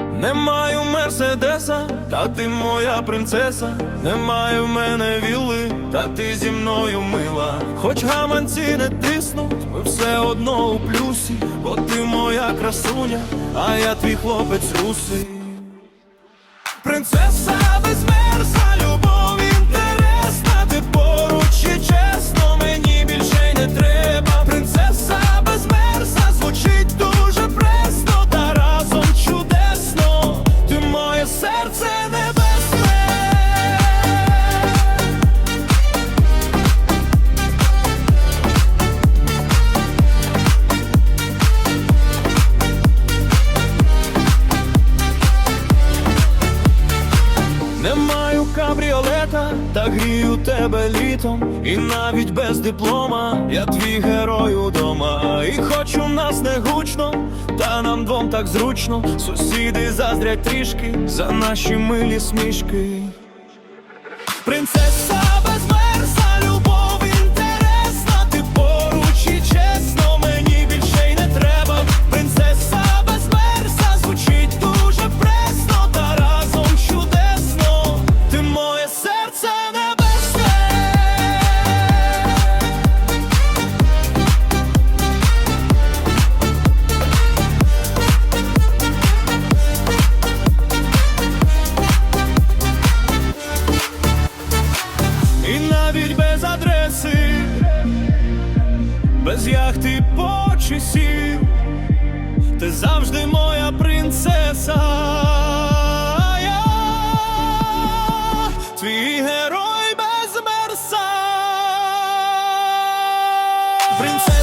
Не маю мерседеса, та ти моя принцеса. Не маю в мене віли, та ти зі мною мила. Хоч гаманці не тиснуть, ми все одно у плюсі, бо ти моя красуня, а я твій хлопець русий. Принцеса Не маю кабріолета, та грію тебе літом, і навіть без диплома я твій герой удома. І хоч у нас не гучно, та нам двом так зручно. Сусіди заздрять трішки за наші милі смішки. Принцеса ходить без адреси, без яхти почесів, ти завжди моя принцеса, твій герой без мерса. Принцеса.